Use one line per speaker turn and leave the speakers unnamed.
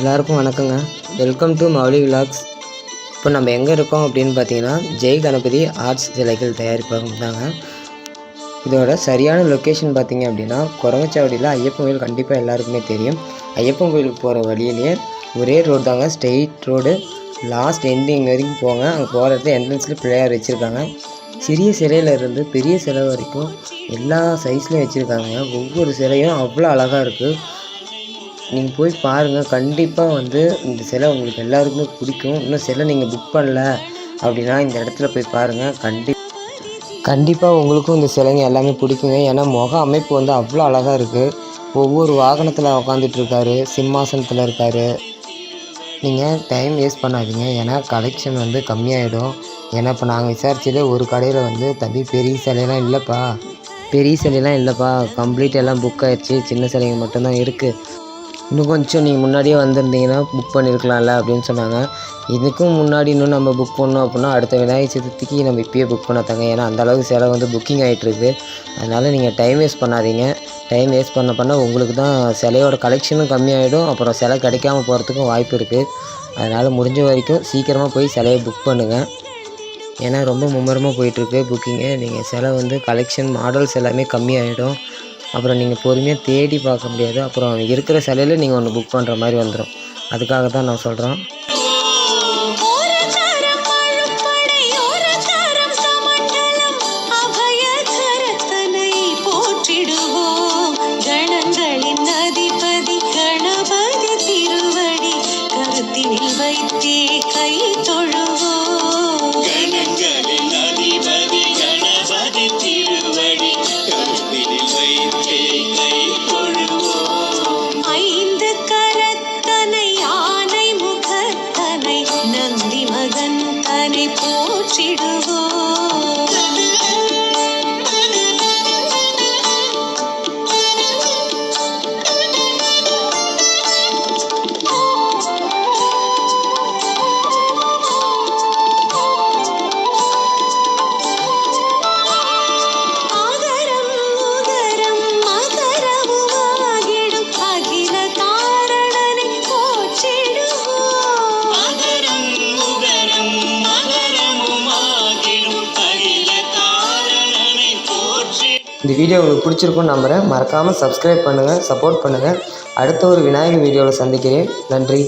எல்லாருக்கும் வணக்கங்க. Welcome to Mouli vlogs இப்போ நம்ம எங்கே இருக்கோம் அப்படின்னு பார்த்தீங்கன்னா ஜெய் கணபதி ஆர்ட்ஸ் சிலைகள் தயாரிப்பாங்க தாங்க. இதோட சரியான லொக்கேஷன் பார்த்தீங்க அப்படின்னா குரங்கச்சாவடியில் ஐயப்பன் கோயில் கண்டிப்பாக எல்லாருக்குமே தெரியும். ஐயப்பன் கோயிலுக்கு போகிற வழியிலேயே ஒரே ரோடு தாங்க. ஸ்ட்ரெயிட் ரோடு லாஸ்ட் எண்டிங் வரைக்கும் போங்க. அங்கே போகிற இடத்துல என்ட்ரன்ஸில் பிள்ளையார் வச்சுருக்காங்க. சிறிய சிலையில இருந்து பெரிய சிலை வரைக்கும் எல்லா சைஸ்லேயும் வச்சுருக்காங்க. ஒவ்வொரு சிலையும் அவ்வளோ அழகாக இருக்குது நீங்கள் போய் பாருங்கள் கண்டிப்பாக வந்து இந்த சிலை உங்களுக்கு எல்லாருக்குமே பிடிக்கும். இன்னும் சிலை நீங்கள் புக் பண்ணல அப்படின்னா இந்த இடத்துல போய் பாருங்கள் கண்டி கண்டிப்பாக உங்களுக்கும் இந்த சிலைங்க எல்லாமே பிடிக்குங்க. ஏன்னா முக அமைப்பு வந்து அவ்வளோ அழகாக இருக்குது ஒவ்வொரு வாகனத்தில் உக்காந்துட்டுருக்காரு சிம்மாசனத்தில் இருக்கார். நீங்கள் டைம் வேஸ்ட் பண்ணாதீங்க. ஏன்னா கலெக்ஷன் வந்து கம்மியாயிடும். ஏன்னா இப்போ நாங்கள் விசாரிச்சதே ஒரு கடையில் வந்து தம்பி பெரிய சிலையெல்லாம் இல்லைப்பா. பெரிய சிலையெல்லாம் இல்லைப்பா. கம்ப்ளீட் எல்லாம் புக் ஆயிடுச்சு. சின்ன சிலைங்க மட்டும்தான் இருக்குது இன்னும் கொஞ்சம் நீங்கள் முன்னாடியே வந்திருந்தீங்கன்னா புக் பண்ணியிருக்கலாம்ல அப்படின்னு சொன்னாங்க. இதுக்கும் முன்னாடி இன்னும் நம்ம புக் பண்ணோம் அப்படின்னா அடுத்த விநாயகர் சதுர்த்திக்கு நம்ம இப்பயே புக் பண்ணத்தாங்க ஏன்னா அந்தளவுக்கு செலவு சிலை வந்து புக்கிங் ஆகிட்டுருக்கு அதனால் நீங்கள் டைம் வேஸ்ட் பண்ணாதீங்க. டைம் வேஸ்ட் பண்ண பண்ண உங்களுக்கு தான் சிலையோட கலெக்ஷனும் கம்மியாகிடும் அப்புறம் சிலை கிடைக்காம போகிறதுக்கும் வாய்ப்பு இருக்குது அதனால் முடிஞ்ச வரைக்கும் சீக்கிரமாக போய் சிலையை புக் பண்ணுங்கள் ஏன்னா ரொம்ப மும்முரமாக போயிட்டுருக்கு புக்கிங்கு நீங்கள் சிலை வந்து கலெக்ஷன் மாடல்ஸ் எல்லாமே கம்மியாகிடும் அப்புறம் நீங்கள் பொறுமையாக தேடி பார்க்க முடியாது. அப்புறம் இருக்கிற சிலையில் நீங்கள் ஒன்று புக் பண்ணுற மாதிரி வந்துடும் அதுக்காக தான் நான் சொல்கிறோம்
ஒரு கை
அழுப்படை Jesus.
இந்த வீடியோ உங்களுக்கு பிடிச்சிருக்கும்னு நம்புகிறேன் மறக்காமல் சப்ஸ்கிரைப் பண்ணுங்கள் சப்போர்ட் பண்ணுங்கள் அடுத்த ஒரு விநாயகர் வீடியோவில் சந்திக்கிறேன். நன்றி.